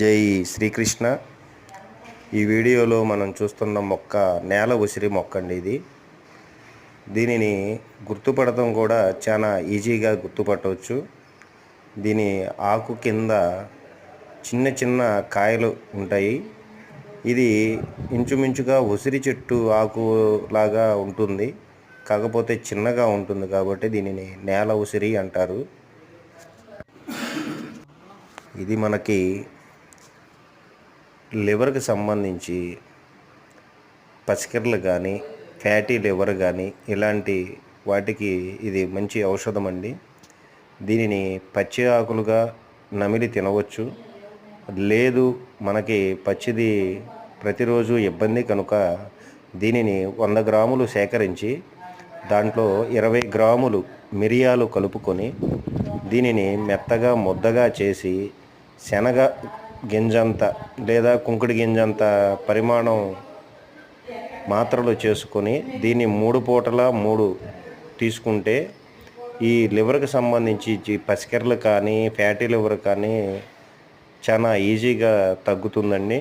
జై శ్రీకృష్ణ. ఈ వీడియోలో మనం చూస్తున్న మొక్క నేల ఉసిరి మొక్క అండి ఇది. దీనిని గుర్తుపడటం కూడా చాలా ఈజీగా గుర్తుపట్టవచ్చు. దీని ఆకు కింద చిన్న చిన్న కాయలు ఉంటాయి. ఇది ఇంచుమించుగా ఉసిరి చెట్టు ఆకు లాగా ఉంటుంది. కాకపోతే చిన్నగా ఉంటుంది కాబట్టి దీనిని నేల ఉసిరి అంటారు. ఇది మనకి లివర్కి సంబంధించి పసికెరలు కానీ ఫ్యాటీ లివర్ కానీ ఇలాంటి వాటికి ఇది మంచి ఔషధం అండి. దీనిని పచ్చి ఆకులుగా నమిలి తినవచ్చు. లేదు మనకి పచ్చిది ప్రతిరోజు ఇబ్బంది కనుక దీనిని వంద గ్రాములు సేకరించి దాంట్లో ఇరవై గ్రాములు మిరియాలు కలుపుకొని దీనిని మెత్తగా ముద్దగా చేసి శనగ గింజంత లేదా కుంకుడు గింజంత పరిమాణం మాత్రలు చేసుకొని దీన్ని మూడు పూటల మూడు తీసుకుంటే ఈ లివర్కి సంబంధించి ఈ పసికెరలు కానీ ఫ్యాటీ లివర్ కానీ చాలా ఈజీగా తగ్గుతుందండి.